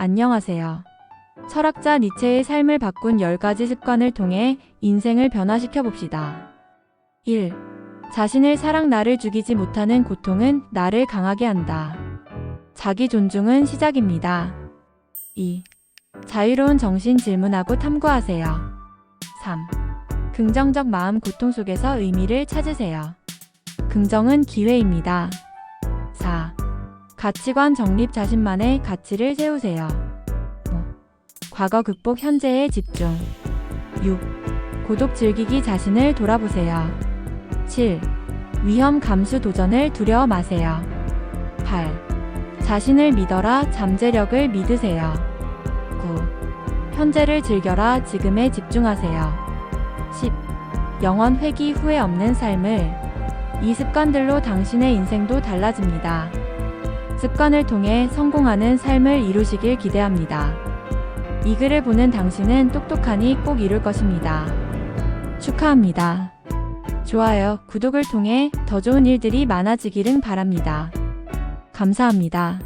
안녕하세요. 철학자 니체의 삶을 바꾼 10가지 습관을 통해 인생을 변화시켜 봅시다. 1. 자신을 사랑 나를 죽이지 못하는 고통은 나를 강하게 한다. 자기 존중은 시작입니다. 2. 자유로운 정신 질문하고 탐구하세요. 3. 긍정적 마음 고통 속에서 의미를 찾으세요. 긍정은 기회입니다. 4. 가치관 정립 자신만의 가치를 세우세요. 5. 과거 극복 현재에 집중. 6. 고독 즐기기 자신을 돌아보세요. 7. 위험 감수 도전을 두려워 마세요. 8. 자신을 믿어라 잠재력을 믿으세요. 9. 현재를 즐겨라 지금에 집중하세요. 10. 영원 회귀 후회 없는 삶을 이 습관들로 당신의 인생도 달라집니다. 습관을 통해 성공하는 삶을 이루시길 기대합니다. 이 글을 보는 당신은 똑똑하니 꼭 이룰 것입니다. 축하합니다. 좋아요, 구독을 통해 더 좋은 일들이 많아지기를 바랍니다. 감사합니다.